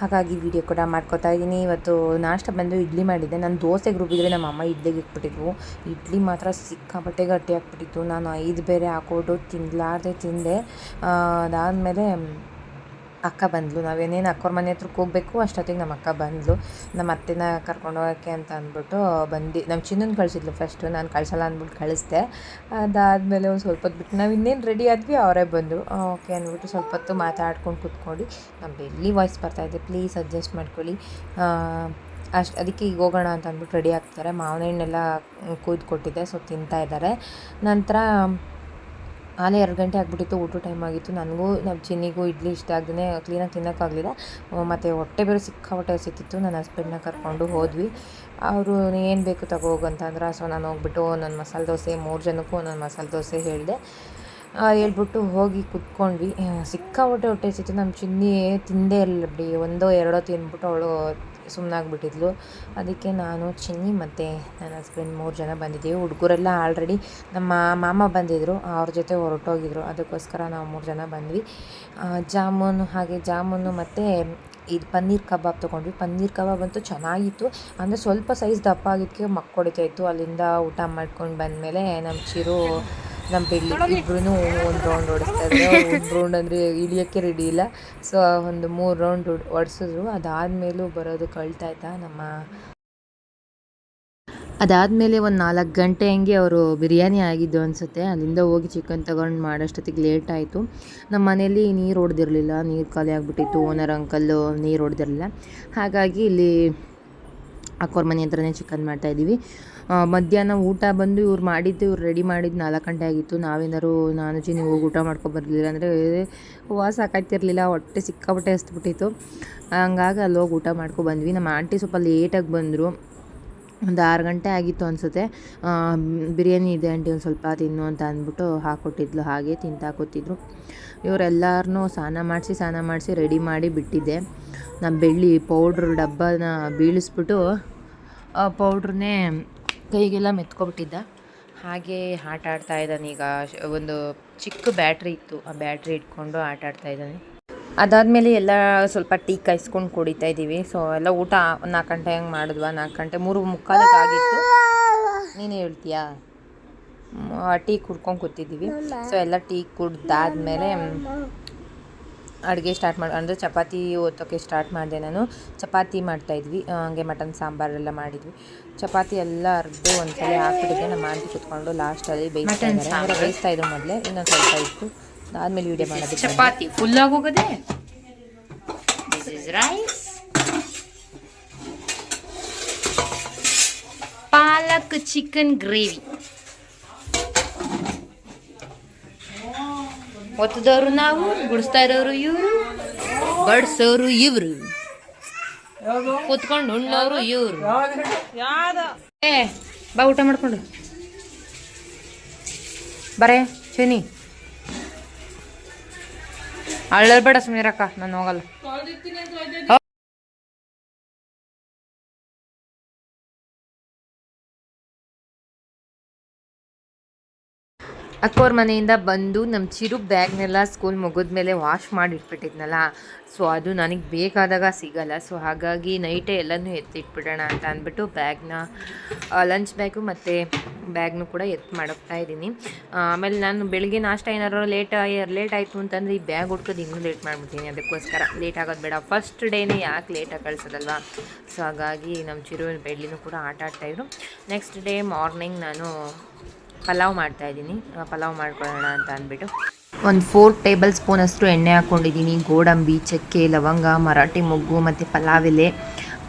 ಹಾಗಾಗಿ ವಿಡಿಯೋ ಕೂಡ ಮಾಡ್ಕೋತಾ ಇದ್ದೀನಿ. ಇವತ್ತು ನಾಷ್ಟ ಬಂದು ಇಡ್ಲಿ ಮಾಡಿದ್ದೆ. ನಾನು ದೋಸೆಗೆ ರುಬ್ಬಿದ್ರೆ ನಮ್ಮ ಅಮ್ಮ ಇಡ್ಲಿಗೆ ಇಟ್ಬಿಟ್ಟಿದ್ವು. ಇಡ್ಲಿ ಮಾತ್ರ ಸಿಕ್ಕಾಪಟ್ಟೆ ಗಟ್ಟಿ ಹಾಕ್ಬಿಟ್ಟಿತ್ತು ನಾನು ಐದು ಬೇರೆ ಹಾಕ್ಕೊಟ್ಟು ತಿನ್ನಲಾರ್ದೆ ತಿಂದೆ. ಅದಾದಮೇಲೆ ಅಕ್ಕ ಬಂದಳು ನಾವೇನೇನು ಅಕ್ಕವ್ರ ಮನೆ ಹತ್ರಕ್ಕೆ ಹೋಗಬೇಕು, ಅಷ್ಟೊತ್ತಿಗೆ ನಮ್ಮ ಅಕ್ಕ ಬಂದಳು ನಮ್ಮ ಅತ್ತೆನ ಕರ್ಕೊಂಡು ಹೋಗೋಕ್ಕೆ ಅಂತ ಅಂದ್ಬಿಟ್ಟು ಬಂದು ನಮ್ಮ ಚಿನ್ನನ ಕಳಿಸಿದ್ಲು ಫಸ್ಟು ನಾನು ಕಳ್ಸಲ್ಲ ಅಂದ್ಬಿಟ್ಟು ಕಳಿಸ್ದೆ. ಅದಾದಮೇಲೆ ಒಂದು ಸ್ವಲ್ಪ ಹೊತ್ತು ಬಿಟ್ಟು ನಾವು ಇನ್ನೇನು ರೆಡಿ ಆದ್ವಿ, ಅವರೇ ಬಂದರು. ಓಕೆ, ಅಂದ್ಬಿಟ್ಟು ಸ್ವಲ್ಪ ಹೊತ್ತು ಮಾತಾಡ್ಕೊಂಡು ಕೂತ್ಕೊಂಡು ನಮ್ಮ ಬೆಲ್ಲಿ ವಾಯ್ಸ್ ಬರ್ತಾಯಿದೆ ಪ್ಲೀಸ್ ಅಡ್ಜಸ್ಟ್ ಮಾಡ್ಕೊಳ್ಳಿ. ಅಷ್ಟು ಅದಕ್ಕೆ ಈಗ ಹೋಗೋಣ ಅಂತ ಅಂದ್ಬಿಟ್ಟು ರೆಡಿ ಆಗ್ತಾರೆ. ಮಾವಿನ ಹಣ್ಣೆಲ್ಲ ಕೊಟ್ಟಿದ್ದೆ ಸೊ ತಿಂತಾ ಇದ್ದಾರೆ ನಂತರ ಆಲೇ ಎರಡು ಗಂಟೆ ಆಗಿಬಿಟ್ಟಿತ್ತು ಊಟ ಟೈಮ್ ಆಗಿತ್ತು. ನನಗೂ ನಮ್ಮ ಚಿನ್ನಿಗೂ ಇಡ್ಲಿ ಇಷ್ಟ ಆಗದೇ ಕ್ಲೀನಾಗಿ ತಿನ್ನೋಕ್ಕಾಗಲಿಲ್ಲ ಮತ್ತು ಹೊಟ್ಟೆ ಬೇರೆ ಸಿಕ್ಕಾಪಟ್ಟೆ ಸಿಕ್ತಿತ್ತು ನನ್ನ ಹಸ್ಬೆಂಡ್ನ ಕರ್ಕೊಂಡು ಹೋದ್ವಿ. ಅವರು ಏನು ಬೇಕು ತಗೋ ಅಂತಂದ್ರೆ, ಸೊ ನಾನು ಹೋಗ್ಬಿಟ್ಟು ನನ್ನ ಮಸಾಲೆ ದೋಸೆ, ಮೂರು ಜನಕ್ಕೂ ಒಂದೊಂದು ಮಸಾಲೆ ದೋಸೆ ಹೇಳಿದೆ. ಹೇಳ್ಬಿಟ್ಟು ಹೋಗಿ ಕುತ್ಕೊಂಡ್ವಿ. ಸಿಕ್ಕಾಪಟ್ಟೆ ಹೊಟ್ಟೆ ಸಿಕ್ತು ನಮ್ಮ ಚಿನ್ನಿ ತಿಂದೇ ಇರಲಿಲ್ಲ ಬಿಡಿ. ಒಂದೋ, ಎರಡೋ ತಿಂದ್ಬಿಟ್ಟು ಅವಳು ಸುಮ್ಮನಾಗ್ಬಿಟ್ಟಿದ್ಲು ಅದಕ್ಕೆ ನಾನು, ಚಿನ್ನಿ ಮತ್ತು ನನ್ನ ಹಸ್ಬೆಂಡ್ ಮೂರು ಜನ ಬಂದಿದ್ದೀವಿ. ಹುಡುಗರೆಲ್ಲ ಆಲ್ರೆಡಿ ನಮ್ಮ ಮಾಮ ಬಂದಿದ್ದರು ಅವ್ರ ಜೊತೆ ಹೊರಟೋಗಿದ್ರು. ಅದಕ್ಕೋಸ್ಕರ ನಾವು ಮೂರು ಜನ ಬಂದ್ವಿ. ಜಾಮೂನು ಹಾಗೆ ಜಾಮೂನು ಮತ್ತು ಇದು ಪನ್ನೀರ್ ಕಬಾಬ್ ತೊಗೊಂಡ್ವಿ. ಪನ್ನೀರ್ ಕಬಾಬ್ ಅಂತೂ ಚೆನ್ನಾಗಿತ್ತು. ಅಂದರೆ ಸ್ವಲ್ಪ ಸೈಜ್ ದಪ್ಪ ಆಗಿದ್ದಕ್ಕೆ ಮಕ್ಕ ಹೊಡಿತಾ ಇತ್ತು. ಅಲ್ಲಿಂದ ಊಟ ಮಾಡ್ಕೊಂಡು ಬಂದಮೇಲೆ ನಮ್ಮ ಚಿರು ನಮ್ಮ ಬೆಳ್ಳಿ ಇಬ್ರು ಒಂದು ರೌಂಡ್ ಹೊಡಿಸ್ತಾ ಇದ್ದಾರೆ ಒಂದು ರೌಂಡ್ ಅಂದರೆ ಇಳಿಯೋಕ್ಕೆ ರೆಡಿ ಇಲ್ಲ. ಸೊ ಒಂದು ಮೂರು ರೌಂಡ್ ಹೊಡ್ಸಿದ್ರು ಅದಾದಮೇಲೂ ಬರೋದು ಕಳ್ತಾಯ್ತಾ ನಮ್ಮ ಅದಾದಮೇಲೆ ಒಂದು ನಾಲ್ಕು ಗಂಟೆ ಹಂಗೆ ಅವರು ಬಿರಿಯಾನಿ ಆಗಿದ್ದು ಅನಿಸುತ್ತೆ. ಅಲ್ಲಿಂದ ಹೋಗಿ ಚಿಕನ್ ತಗೊಂಡು ಮಾಡೋಷ್ಟೊತ್ತಿಗೆ ಲೇಟ್ ಆಯಿತು. ನಮ್ಮ ಮನೇಲಿ ನೀರು ಹೊಡೆದಿರಲಿಲ್ಲ. ನೀರು ಖಾಲಿ ಆಗಿಬಿಟ್ಟಿತ್ತು. ಓನರ್ ಅಂಕಲ್ಲು ನೀರು ಹೊಡೆದಿರಲಿಲ್ಲ. ಹಾಗಾಗಿ ಇಲ್ಲಿ ಅಕ್ಕೋರ್ ಮನೆ ಹತ್ರನೇ ಚಿಕನ್ ಮಾಡ್ತಾಯಿದ್ದೀವಿ ಮಧ್ಯಾಹ್ನ ಊಟ ಬಂದು ಇವ್ರು ಮಾಡಿದ್ದು, ಇವ್ರು ರೆಡಿ ಮಾಡಿದ್ದು ನಾಲ್ಕು ಗಂಟೆ ಆಗಿತ್ತು. ನಾವೇನಾದ್ರು ನಾನು ಚಿನ್ನಿ ಹೋಗಿ ಊಟ ಮಾಡ್ಕೊಬರ್ಲಿಲ್ಲ ಅಂದರೆ ವಾಸ ಹಾಕಾಯ್ತಿರ್ಲಿಲ್ಲ ಹೊಟ್ಟೆ ಸಿಕ್ಕಾಪಟ್ಟೆ ಹಸ್ಬಿಟ್ಟಿತ್ತು ಹಂಗಾಗಿ ಅಲ್ಲಿ ಹೋಗಿ ಊಟ ಮಾಡ್ಕೊಬಂದ್ವಿ ನಮ್ಮ ಆಂಟಿ ಸ್ವಲ್ಪ ಲೇಟಾಗಿ ಬಂದರು. ಒಂದು ಆರು ಗಂಟೆ ಆಗಿತ್ತು ಅನಿಸುತ್ತೆ. ಬಿರಿಯಾನಿ ಇದೆ ಆಂಟಿ ಒಂದು ಸ್ವಲ್ಪ ತಿನ್ನು ಅಂತ ಅಂದ್ಬಿಟ್ಟು ಹಾಕ್ಕೊಟ್ಟಿದ್ಲು ಹಾಗೆ ತಿಂತಾ ಕೂತಿದ್ರು. ಇವರೆಲ್ಲರನ್ನೂ ಸ್ನಾನ ಮಾಡಿಸಿ ಸ್ನಾನ ಮಾಡಿಸಿ ರೆಡಿ ಮಾಡಿ ಬಿಟ್ಟಿದ್ದೆ. ನಮ್ಮ ಬೆಳ್ಳಿ ಪೌಡ್ರ್ ಡಬ್ಬನ ಬೀಳಿಸ್ಬಿಟ್ಟು, ಆ ಪೌಡ್ರನ್ನೇ ಕೈಗೆಲ್ಲ ಮೆತ್ಕೊಬಿಟ್ಟಿದ್ದ. ಹಾಗೆ ಆಟ ಆಡ್ತಾ ಇದ್ದಾನೆ ಈಗ. ಒಂದು ಚಿಕ್ಕ ಬ್ಯಾಟ್ರಿ ಇತ್ತು. ಆ ಬ್ಯಾಟ್ರಿ ಇಟ್ಕೊಂಡು ಆಟ ಆಡ್ತಾ ಇದ್ದಾನೆ. ಅದಾದಮೇಲೆ ಎಲ್ಲ ಸ್ವಲ್ಪ ಟೀ ಕಾಯಿಸ್ಕೊಂಡು ಕುಡಿತಾ ಇದ್ದೀವಿ ಸೊ ಎಲ್ಲ ಊಟ ನಾಲ್ಕು ಗಂಟೆ ಹಂಗೆ ಮಾಡಿದ್ವಾ? ನಾಲ್ಕು ಗಂಟೆ ಮೂರು ಮುಕ್ಕಾಲಕ್ಕೆ ಆಗಿತ್ತು. ನೀನು ಹೇಳ್ತೀಯಾ? ಟೀ ಕುಡ್ಕೊಂಡು ಕೂತಿದ್ದೀವಿ ಸೊ ಎಲ್ಲ ಟೀ ಕುಡ್ದಾದ್ಮೇಲೆ ಅಡುಗೆ ಸ್ಟಾರ್ಟ್ ಮಾಡಿ ಅಂದರೆ ಚಪಾತಿ ಓದೋಕ್ಕೆ ಸ್ಟಾರ್ಟ್ ಮಾಡಿದೆ ನಾನು. ಚಪಾತಿ ಮಾಡ್ತಾಯಿದ್ವಿ ಹಂಗೆ ಮಟನ್ ಸಾಂಬಾರೆಲ್ಲ ಮಾಡಿದ್ವಿ. ಚಪಾತಿ ಎಲ್ಲ ಅರ್ದು ಒಂದ್ಸಲ ಹಾಕ್ಬಿಟ್ಟಿದ್ದೆ. ನಮ್ಮ ಆಂಟಿ ಕುತ್ಕೊಂಡು ಲಾಸ್ಟಲ್ಲಿ ಬೇಯಿಸ್ತಾ ಇದ್ದಾರೆ ಬೇಯಿಸ್ತಾ ಇದ್ರು ಮೊದಲೇ. ಇನ್ನೊಂದು ಸ್ವಲ್ಪ ಇತ್ತು. ಅದಾದಮೇಲೆ ವಿಡಿಯೋ ಮಾಡೋದು chapati. Full ಆಗೋಗದೆ this is rice palak chicken gravy ಒತ್ತದವರು ನಾವು ಗುಡಿಸ್ತಾ ಇರೋರು ಇವರು ಬಡ್ಸೋರು ಇವರು. ಕೂತ್ಕೊಂಡು ಉಣ್ಣೋರು ಇವರು. ಏ ಬಾ ಊಟ ಮಾಡ್ಕೊಂಡು. ಬರೇ ಶನಿ ಅಳ್ಳಬೇಡ ಸುಮೀರಕ್ಕ ನಾನು ಹೋಗಲ್ಲ. ಅಕ್ಕೋರ್ ಮನೆಯಿಂದ ಬಂದು ನಮ್ಮ ಚಿರು ಬ್ಯಾಗ್ನೆಲ್ಲ ಸ್ಕೂಲ್ ಮುಗಿದ್ಮೇಲೆ ವಾಶ್ ಮಾಡಿ ಇಟ್ಬಿಟ್ಟಿದ್ನಲ್ಲ ಸೊ ಅದು ನನಗೆ ಬೇಕಾದಾಗ ಸಿಗಲ್ಲ. ಸೊ ಹಾಗಾಗಿ ನೈಟೇ ಎಲ್ಲನೂ ಎತ್ತಿಟ್ಬಿಡೋಣ ಅಂತ ಅಂದ್ಬಿಟ್ಟು ಬ್ಯಾಗ್ನ ಲಂಚ್ ಬ್ಯಾಗು ಮತ್ತು ಬ್ಯಾಗ್ನು ಕೂಡ ಎತ್ತು ಮಾಡೋಗ್ತಾ ಇದ್ದೀನಿ. ಆಮೇಲೆ ನಾನು ಬೆಳಗ್ಗೆ ನಾಷ್ಟ ಏನಾದ್ರು ಲೇಟ್ ಲೇಟ್ ಆಯಿತು ಅಂತಂದರೆ ಈ ಬ್ಯಾಗ್ ಹುಡ್ಕೋದು ಇನ್ನೂ ಲೇಟ್ ಮಾಡಿಬಿಡ್ತೀನಿ. ಅದಕ್ಕೋಸ್ಕರ ಲೇಟ್ ಆಗೋದು ಬೇಡ. ಫಸ್ಟ್ ಡೇನೇ ಯಾಕೆ ಲೇಟಾಗಿ ಕಳಿಸೋದಲ್ವಾ? ಸೊ ಹಾಗಾಗಿ ನಮ್ಮ ಚಿರು ಬೆಳ್ಳಿನೂ ಕೂಡ ಆಟ ಆಡ್ತಾಯಿದ್ರು ನೆಕ್ಸ್ಟ್ ಡೇ ಮಾರ್ನಿಂಗ್ ನಾನು ಪಲಾವ್ ಮಾಡ್ತಾ ಇದ್ದೀನಿ. ಪಲಾವ್ ಮಾಡ್ಕೊಳ್ಳೋಣ ಅಂತ ಅಂದ್ಬಿಟ್ಟು. ಒಂದು ಫೋರ್ ಟೇಬಲ್ ಸ್ಪೂನ್ ಅಷ್ಟು ಎಣ್ಣೆ ಹಾಕ್ಕೊಂಡಿದ್ದೀನಿ ಗೋಡಂಬಿ, ಚಕ್ಕೆ, ಲವಂಗ, ಮರಾಠಿ ಮೊಗ್ಗು ಮತ್ತು ಪಲಾವ್ ಎಲೆ.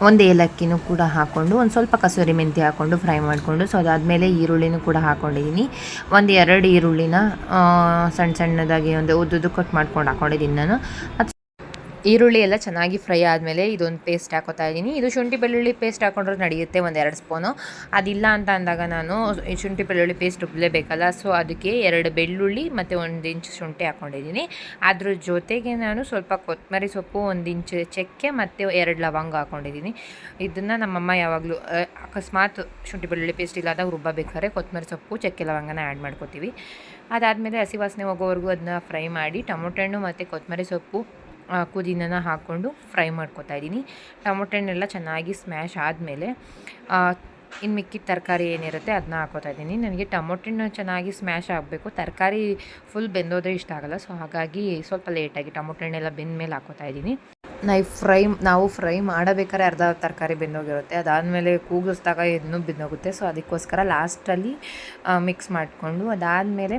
ಒಂದು ಏಲಕ್ಕಿನೂ ಕೂಡ ಹಾಕ್ಕೊಂಡು ಒಂದು ಸ್ವಲ್ಪ ಕಸೂರಿ ಮೆಂತಿ ಹಾಕ್ಕೊಂಡು ಫ್ರೈ ಮಾಡಿಕೊಂಡು ಸೊ ಅದಾದಮೇಲೆ ಈರುಳ್ಳಿನೂ ಕೂಡ ಹಾಕ್ಕೊಂಡಿದ್ದೀನಿ ಒಂದು ಎರಡು ಈರುಳ್ಳಿನ ಸಣ್ಣ ಸಣ್ಣದಾಗಿ ಒಂದು ಉದ್ದುದ್ದು ಕಟ್ ಮಾಡ್ಕೊಂಡು ಹಾಕ್ಕೊಂಡಿದ್ದೀನಿ ನಾನು. ಅದು ಈರುಳ್ಳಿ ಎಲ್ಲ ಚೆನ್ನಾಗಿ ಫ್ರೈ ಆದಮೇಲೆ ಇದೊಂದು ಪೇಸ್ಟ್ ಹಾಕೋತಾ ಇದ್ದೀನಿ. ಇದು ಶುಂಠಿ ಬೆಳ್ಳುಳ್ಳಿ ಪೇಸ್ಟ್ ಹಾಕೊಂಡ್ರೆ ನಡೆಯುತ್ತೆ ಒಂದು ಎರಡು ಸ್ಪೂನು. ಅದಿಲ್ಲ ಅಂತ ಅಂದಾಗ ನಾನು ಶುಂಠಿ ಬೆಳ್ಳುಳ್ಳಿ ಪೇಸ್ಟ್ ರುಬ್ಬಲೇಬೇಕಲ್ಲ ಸೊ ಅದಕ್ಕೆ ಎರಡು ಬೆಳ್ಳುಳ್ಳಿ ಮತ್ತು ಒಂದು ಇಂಚು ಶುಂಠಿ ಹಾಕ್ಕೊಂಡಿದ್ದೀನಿ ಅದ್ರ ಜೊತೆಗೆ ನಾನು ಸ್ವಲ್ಪ ಕೊತ್ತಂಬರಿ ಸೊಪ್ಪು, ಒಂದು ಇಂಚು ಚಕ್ಕೆ ಮತ್ತು ಎರಡು ಲವಂಗ ಹಾಕ್ಕೊಂಡಿದ್ದೀನಿ ಇದನ್ನು ನಮ್ಮಮ್ಮ ಯಾವಾಗಲೂ ಅಕಸ್ಮಾತ್ ಶುಂಠಿ ಬೆಳ್ಳುಳ್ಳಿ ಪೇಸ್ಟ್ ಇಲ್ಲದಾಗ ರುಬ್ಬಬೇಕಾದ್ರೆ ಕೊತ್ತಂಬರಿ ಸೊಪ್ಪು, ಚಕ್ಕೆ ಲವಂಗನ ಆ್ಯಡ್ ಮಾಡ್ಕೋತೀವಿ. ಅದಾದಮೇಲೆ ಹಸಿ ವಾಸನೆ ಹೋಗೋವರೆಗೂ ಅದನ್ನ ಫ್ರೈ ಮಾಡಿ ಟೊಮೊಟೊ ಹಣ್ಣು ಮತ್ತು ಕೊತ್ತಂಬರಿ ಸೊಪ್ಪು ಪುದೀನನ ಹಾಕ್ಕೊಂಡು ಫ್ರೈ ಮಾಡ್ಕೊತಾ ಇದ್ದೀನಿ. ಟೊಮೊಟೊ ಹಣ್ಣೆಲ್ಲ ಚೆನ್ನಾಗಿ ಸ್ಮ್ಯಾಶ್ ಆದಮೇಲೆ ಇನ್ನು ಮಿಕ್ಕಿದ ತರಕಾರಿ ಏನಿರುತ್ತೆ ಅದನ್ನ ಹಾಕೋತಾ ಇದ್ದೀನಿ. ನನಗೆ ಟೊಮೊಟೊ ಹಣ್ಣು ಚೆನ್ನಾಗಿ ಸ್ಮ್ಯಾಶ್ ಆಗಬೇಕು. ತರಕಾರಿ ಫುಲ್ ಬೆಂದೋದ್ರೆ ಇಷ್ಟ ಆಗಲ್ಲ. ಸೊ ಹಾಗಾಗಿ ಸ್ವಲ್ಪ ಲೇಟಾಗಿ ಟೊಮೊಟೊ ಹಣ್ಣೆಲ್ಲ ಬೆಂದ ಮೇಲೆ ಹಾಕೋತಾ ಇದ್ದೀನಿ. ನಾವು ಫ್ರೈ ನಾವು ಫ್ರೈ ಮಾಡಬೇಕಾದ್ರೆ ಅರ್ಧ ತರಕಾರಿ ಬೆಂದೋಗಿರುತ್ತೆ. ಅದಾದಮೇಲೆ ಕೂಗಿಸ್ದಾಗ ಇನ್ನೂ ಬೆಂದೋಗುತ್ತೆ. ಸೊ, ಅದಕ್ಕೋಸ್ಕರ ಲಾಸ್ಟಲ್ಲಿ ಮಿಕ್ಸ್ ಮಾಡಿಕೊಂಡು ಅದಾದಮೇಲೆ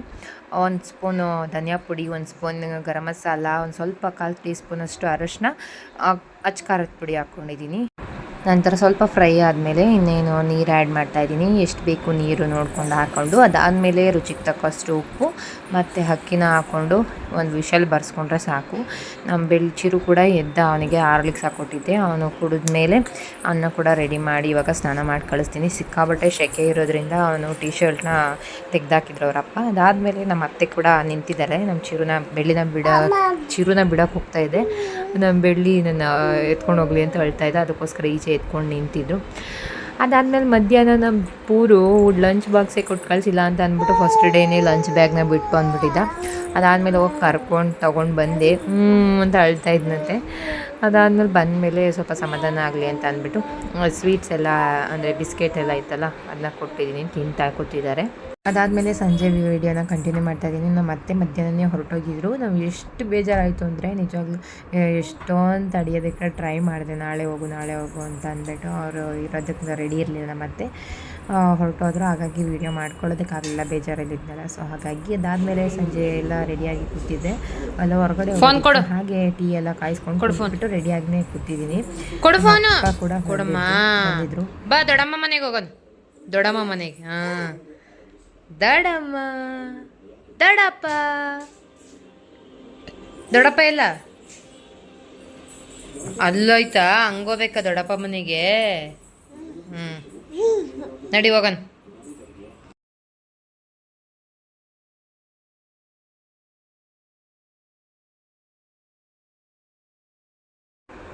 ಒಂದು ಸ್ಪೂನು ಧನಿಯಾ ಪುಡಿ, ಒಂದು ಸ್ಪೂನ್ ಗರಂ ಮಸಾಲ, ಒಂದು ಸ್ವಲ್ಪ ಕಾಲು ಟೀ ಸ್ಪೂನಷ್ಟು ಅರಶಿನ ಅಚ್ಚ ಖಾರದ ಪುಡಿ ಹಾಕ್ಕೊಂಡಿದ್ದೀನಿ ನಂತರ ಸ್ವಲ್ಪ ಫ್ರೈ ಆದಮೇಲೆ ಇನ್ನೇನು ನೀರು ಆ್ಯಡ್ ಮಾಡ್ತಾಯಿದ್ದೀನಿ ಎಷ್ಟು ಬೇಕು ನೀರು ನೋಡಿಕೊಂಡು ಹಾಕ್ಕೊಂಡು ಅದಾದಮೇಲೆ ರುಚಿಗೆ ತಕ್ಕಷ್ಟು ಉಪ್ಪು ಮತ್ತು ಅಕ್ಕಿನ ಹಾಕ್ಕೊಂಡು ಒಂದು ವಿಷಲ್ ಬರ್ಸ್ಕೊಂಡ್ರೆ ಸಾಕು. ನಮ್ಮ ಬೆಳ್ಚಿರು ಕೂಡ ಎದ್ದ ಅವನಿಗೆ ಆರ್ಲಿಕ್ಸ್ ಸಾಕೊಟ್ಟಿದ್ದೆ. ಅವನು ಕುಡಿದ ಮೇಲೆ ಅನ್ನ ಕೂಡ ರೆಡಿ ಮಾಡಿ ಇವಾಗ ಸ್ನಾನ ಮಾಡಿ ಕಳಿಸ್ತೀನಿ. ಸಿಕ್ಕಾಬಟ್ಟೆ ಸೆಕೆ ಇರೋದ್ರಿಂದ ಅವನು ಟಿ ಶರ್ಟ್ನ ತೆಗ್ದಾಕಿದ್ರು ಅವರಪ್ಪ ಅದಾದಮೇಲೆ ನಮ್ಮ ಅತ್ತೆ ಕೂಡ ನಿಂತಿದ್ದಾರೆ. ನಮ್ಮ ಚಿರುನ ಬೆಳ್ಳಿನ ಬಿಡ ಚಿರುನ ಬಿಡೋಕೆ ಹೋಗ್ತಾ ಇದೆ. ನಮ್ಮ ಬೆಳ್ಳಿ ನನ್ನ, ಎತ್ಕೊಂಡು ಹೋಗ್ಲಿ ಅಂತ ಹೇಳ್ತಾ ಇದೆ. ಅದಕ್ಕೋಸ್ಕರ ಈಚೆ ಎತ್ಕೊಂಡು ನಿಂತಿದ್ರು. ಅದಾದಮೇಲೆ ಮಧ್ಯಾಹ್ನ ನಮ್ಮ ಪೂರು ಲಂಚ್ ಬಾಕ್ಸೇ ಕೊಟ್ಟು ಕಳಿಸಿಲ್ಲ ಅಂತ ಅಂದ್ಬಿಟ್ಟು ಫಸ್ಟ್ ಡೇನೇ ಲಂಚ್ ಬ್ಯಾಗ್ನ ಬಿಟ್ಟು ಅಂದ್ಬಿಟ್ಟಿದ್ದ ಅದಾದಮೇಲೆ ಹೋಗಿ ಕರ್ಕೊಂಡು ತೊಗೊಂಡು ಬಂದೆ. ಅಂತ ಅಳ್ತಾ ಇದ್ನಂತೆ. ಅದಾದಮೇಲೆ ಬಂದಮೇಲೆ ಸ್ವಲ್ಪ ಸಮಾಧಾನ ಆಗಲಿ ಅಂತ ಅಂದ್ಬಿಟ್ಟು ಸ್ವೀಟ್ಸ್ ಎಲ್ಲ, ಅಂದರೆ ಬಿಸ್ಕೆಟ್ ಎಲ್ಲ ಇತ್ತಲ್ಲ ಅದನ್ನ ಕೊಟ್ಟಿದ್ದೀನಿ ತಿಂತಾ ಕೂತಿದ್ದಾರೆ. ಅದಾದಮೇಲೆ ಸಂಜೆ ವಿಡಿಯೋನ ಕಂಟಿನ್ಯೂ ಮಾಡ್ತಾ ಇದ್ದೀನಿ. ನಮ್ಮ ಮತ್ತೆ ಮಧ್ಯಾಹ್ನನೇ ಹೊರಟೋಗಿದ್ರು. ನಾವು ಎಷ್ಟು ಬೇಜಾರಾಯಿತು ಅಂದರೆ ನಿಜವಾಗ್ಲೂ ಎಷ್ಟೊಂದು ತಡೆಯೋದಕ್ಕೆ ಟ್ರೈ ಮಾಡಿದೆ. ನಾಳೆ ಹೋಗು ನಾಳೆ ಹೋಗು ಅಂತ ಅಂದ್ಬಿಟ್ಟು ಅವರು ಇರೋದಕ್ಕೆ ರೆಡಿ ಇರಲಿಲ್ಲ ಮತ್ತೆ. ಹೊರಟೋದ್ರು. ಹಾಗಾಗಿ ವೀಡಿಯೋ ಮಾಡ್ಕೊಳ್ಳೋದಕ್ಕಾಗಲಿಲ್ಲ ಬೇಜಾರಲ್ಲಿದ್ದಲ್ಲ ಸೊ ಹಾಗಾಗಿ ಅದಾದಮೇಲೆ ಸಂಜೆ ಎಲ್ಲ ರೆಡಿಯಾಗಿ ಕೂತಿದ್ದೆ. ಅಲ್ಲ ಹೊರಗಡೆ ಫೋನ್ ಕೊಡು. ಹಾಗೆ ಟೀ ಎಲ್ಲ ಕಾಯಿಸ್ಕೊಂಡು ಕೊಡ್ಬಿಟ್ಟು ರೆಡಿಯಾಗಿನೇ ಕೂತಿದ್ದೀನಿ. ಕೊಡು ಫೋನು ಕೂಡ ಕೊಡಮ್ಮ. ಬಂದಿದ್ರು. ಬಾ ದೊಡ್ಡಮ್ಮ ಮನೆಗೆ ಹೋಗೋದು ದೊಡ್ಡಮ್ಮ ಮನೆಗೆ ಹಾ. ದಡಮ್ಮ. ದಡಪ್ಪ. ದೊಡಪ್ಪ ಎಲ್ಲ? ಅಲ್ಲೋಯ್ತಾ? ಹಂಗೋಬೇಕಾ ದೊಡಪ್ಪ ಮನೆಗೆ? ಹ್ಞೂ ನಡಿ ಹೋಗೋಣ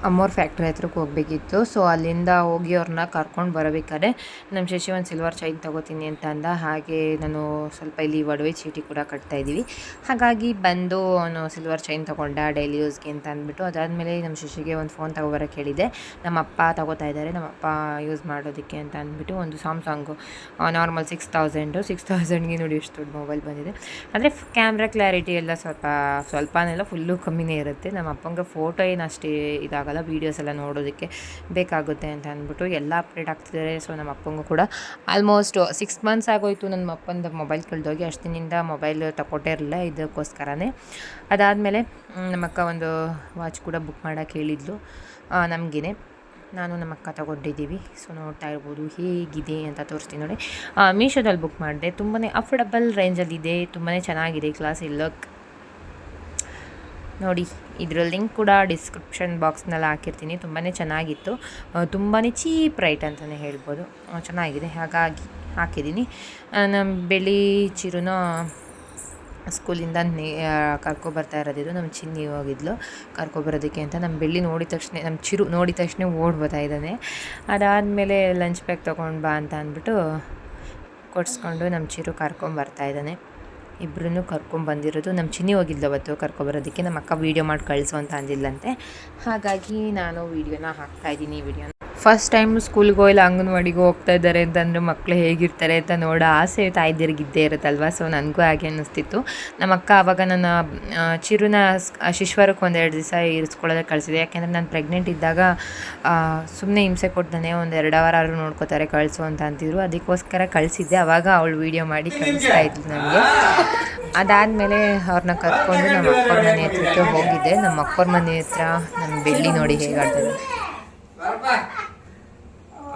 ಅಮ್ಮೋರ್ ಫ್ಯಾಕ್ಟ್ರಿ ಹತ್ರಕ್ಕೆ ಹೋಗಬೇಕಿತ್ತು. ಸೊ ಅಲ್ಲಿಂದ ಹೋಗಿ ಅವ್ರನ್ನ ಕರ್ಕೊಂಡು ಬರಬೇಕಾದ್ರೆ ನಮ್ಮ ಶಶಿ ಒಂದು ಸಿಲ್ವರ್ ಚೈನ್ ತೊಗೋತೀನಿ ಅಂತ ಅಂದ. ಹಾಗೆ ನಾನು ಸ್ವಲ್ಪ ಇಲ್ಲಿ ಒಡವೆ ಚೀಟಿ ಕೂಡ ಕಟ್ತಾ ಇದ್ದೀವಿ. ಹಾಗಾಗಿ ಬಂದು ಅವನು ಸಿಲ್ವರ್ ಚೈನ್ ತೊಗೊಂಡ ಡೈಲಿ ಯೂಸ್ಗೆ ಅಂತ ಅಂದ್ಬಿಟ್ಟು ಅದಾದಮೇಲೆ ನಮ್ಮ ಶಶಿಗೆ ಒಂದು ಫೋನ್ ತೊಗೊಬರೋಕ್ಕೆ ಹೇಳಿದೆ. ನಮ್ಮ ಅಪ್ಪ ತಗೋತಾ ಇದ್ದಾರೆ. ನಮ್ಮ ಅಪ್ಪ ಯೂಸ್ ಮಾಡೋದಕ್ಕೆ ಅಂತ ಅಂದ್ಬಿಟ್ಟು ಒಂದು Samsung normal six thousand six ತೌಸಂಡ್ಗೆ ನೋಡಿ ಎಷ್ಟು ದೊಡ್ಡ ಮೊಬೈಲ್ ಬಂದಿದೆ. ಅಂದರೆ ಕ್ಯಾಮ್ರಾ ಕ್ಲಾರಿಟಿ ಎಲ್ಲ ಸ್ವಲ್ಪ, ಸ್ವಲ್ಪನೆಲ್ಲ ಫುಲ್ಲು ಕಮ್ಮಿನೇ ಇರುತ್ತೆ. ನಮ್ಮ ಅಪ್ಪಂಗೆ ಫೋಟೋ ಏನು ಅಷ್ಟೇ ಇದಾಗಲ್ಲ ವೀಡಿಯೋಸ್ ಎಲ್ಲ ನೋಡೋದಕ್ಕೆ ಬೇಕಾಗುತ್ತೆ ಅಂತ ಅಂದ್ಬಿಟ್ಟು ಎಲ್ಲ ಅಪ್ಡೇಟ್ ಆಗ್ತಿದ್ದಾರೆ. ಸೊ ನಮ್ಮ ಅಪ್ಪಂಗೂ ಕೂಡ ಆಲ್ಮೋಸ್ಟ್ ಸಿಕ್ಸ್ ಮಂತ್ಸ್ ಆಗೋಯ್ತು ನನ್ನ ಅಪ್ಪಂದು ಮೊಬೈಲ್ ಕಳೆದೋಗಿ. ಅಷ್ಟಿನಿಂದ ಮೊಬೈಲ್ ತಗೊಟ್ಟೇ ಇರಲಿಲ್ಲ. ಇದಕ್ಕೋಸ್ಕರನೇ ಅದಾದಮೇಲೆ ನಮ್ಮ ಅಕ್ಕ ಒಂದು ವಾಚ್ ಕೂಡ ಬುಕ್ ಮಾಡೋಕ್ಕೆ ಹೇಳಿದ್ಲು. ನಮಗೇನೆ. ನಾನು ನಮ್ಮ ಅಕ್ಕ ತಗೊಂಡಿದ್ದೀವಿ. ಸೊ ನೋಡ್ತಾ ಇರ್ಬೋದು ಹೇಗಿದೆ ಅಂತ ತೋರಿಸ್ತೀನಿ ನೋಡಿ. ಮೀಶೋದಲ್ಲಿ ಬುಕ್ ಮಾಡಿದೆ. ತುಂಬಾ ಅಫೋರ್ಡಬಲ್ ರೇಂಜಲ್ಲಿದೆ ತುಂಬಾ ಚೆನ್ನಾಗಿದೆ ಕ್ಲಾಸ್ ಲುಕ್ ನೋಡಿ ಇದರ ಲಿಂಕ್ ಕೂಡ ಡಿಸ್ಕ್ರಿಪ್ಷನ್ ಬಾಕ್ಸ್ನಲ್ಲಿ ಹಾಕಿರ್ತೀನಿ. ತುಂಬಾ ಚೆನ್ನಾಗಿತ್ತು. ತುಂಬಾ ಚೀಪ್ ರೈಟ್ ಅಂತಲೇ ಹೇಳ್ಬೋದು. ಚೆನ್ನಾಗಿದೆ. ಹಾಗಾಗಿ ಹಾಕಿದ್ದೀನಿ. ನಮ್ಮ ಬೆಳಿ ಚಿರುನ ಸ್ಕೂಲಿಂದ ನೇ ಕರ್ಕೊಬರ್ತಾ ಇರೋದಿದ್ರು. ನಮ್ಮ ಚಿನ್ನಿ ಹೋಗಿದ್ಲು. ಕರ್ಕೊಬರೋದಕ್ಕೆ ಅಂತ ನಮ್ಮ ಬೆಳ್ಳಿ ನೋಡಿದ ತಕ್ಷಣ ನಮ್ಮ ಚಿರು ನೋಡಿದ ತಕ್ಷಣ ಓಡ್ಬೋದಾ ಬರ್ತಾ ಇದ್ದಾನೆ. ಅದಾದಮೇಲೆ ಲಂಚ್ ಬ್ಯಾಗ್ ತೊಗೊಂಡು ಬಾ ಅಂತ ಅಂದ್ಬಿಟ್ಟು ಕೊಡಿಸ್ಕೊಂಡು ನಮ್ಮ ಚಿರು ಕರ್ಕೊಂಬರ್ತಾ ಇದ್ದಾನೆ. ಇಬ್ಬರನ್ನು ಕರ್ಕೊಂಬಂದಿರೋದು ನಮ್ಮ ಚಿನ್ನಿ ಹೋಗಿದ್ಲು ಅವತ್ತು ಕರ್ಕೊಬರೋದಕ್ಕೆ ನಮ್ಮ ಅಕ್ಕ ವೀಡಿಯೋ ಮಾಡಿ ಕಳಿಸು ಅಂತ ಅಂದಿಲ್ಲಂತೆ. ಹಾಗಾಗಿ ನಾನು ವೀಡಿಯೋನ ಹಾಕ್ತಾಯಿದ್ದೀನಿ ಈ ವಿಡಿಯೋನ ಫಸ್ಟ್ ಟೈಮ್ ಸ್ಕೂಲ್ಗೋ ಇಲ್ಲ ಅಂಗನವಾಡಿಗೋ ಹೋಗ್ತಾ ಇದ್ದಾರೆ ಅಂತಂದ್ರೆ ಮಕ್ಕಳು ಹೇಗಿರ್ತಾರೆ ಅಂತ ನೋಡೋ ಆಸೆ ತಾಯ್ದಿರಿಗೆ ಇದ್ದೇ ಇರುತ್ತಲ್ವ? ಸೊ ನನಗೂ ಹಾಗೆ ಅನ್ನಿಸ್ತಿತ್ತು. ನಮ್ಮ ಅಕ್ಕ ಆವಾಗ ನನ್ನ ಚಿರುನ ಶಿಶ್ವರಕ್ಕೆ ಒಂದೆರಡು ದಿವಸ ಇರಿಸ್ಕೊಳ್ಳೋದಕ್ಕೆ ಕಳಿಸಿದೆ. ಯಾಕೆಂದರೆ ನಾನು ಪ್ರೆಗ್ನೆಂಟ್ ಇದ್ದಾಗ ಸುಮ್ಮನೆ ಹಿಂಸೆ ಕೊಡ್ತಾನೆ ಒಂದು ಎರಡು ಅವರ್ ಆದರೂ ನೋಡ್ಕೋತಾರೆ ಕಳಿಸು ಅಂತ ಅಂತಿದ್ರು. ಅದಕ್ಕೋಸ್ಕರ ಕಳಿಸಿದ್ದೆ. ಆವಾಗ ಅವಳು ವೀಡಿಯೋ ಮಾಡಿ ಕಳಿಸ್ತಾ ಇದ್ಲು ನನಗೆ. ಅದಾದಮೇಲೆ ಅವ್ರನ್ನ ಕರ್ಕೊಂಡು ನಮ್ಮ ಅಕ್ಕವ್ರ ಮನೆ ಹತ್ರಕ್ಕೆ ಹೋಗಿದ್ದೆ. ನಮ್ಮ ಅಕ್ಕವ್ರ ಮನೆ ಹತ್ರ ನಮ್ಮ ಬೆಳ್ಳಿ ನೋಡಿ ಹೇಗೆ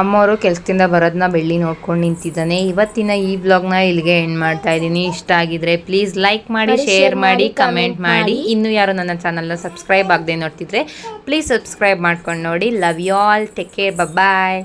ಅಮ್ಮವರು ಕೆಲಸದಿಂದ ಬರೋದನ್ನ ಬೆಳ್ಳಿ ನೋಡ್ಕೊಂಡು ನಿಂತಿದ್ದಾನೆ. ಇವತ್ತಿನ ಈ ಬ್ಲಾಗ್ನ ಇಲ್ಲಿಗೆ ಎಂಡ್ ಮಾಡ್ತಾ ಇದ್ದೀನಿ. ಇಷ್ಟ ಆಗಿದ್ರೆ ಪ್ಲೀಸ್ ಲೈಕ್ ಮಾಡಿ ಶೇರ್ ಮಾಡಿ ಕಮೆಂಟ್ ಮಾಡಿ. ಇನ್ನು ಯಾರು ನನ್ನ ಚಾನಲ್ನ ಸಬ್ಸ್ಕ್ರೈಬ್ ಆಗದೆ ನೋಡ್ತಿದ್ರೆ ಪ್ಲೀಸ್ ಸಬ್ಸ್ಕ್ರೈಬ್ ಮಾಡ್ಕೊಂಡು ನೋಡಿ. Love you all take care bye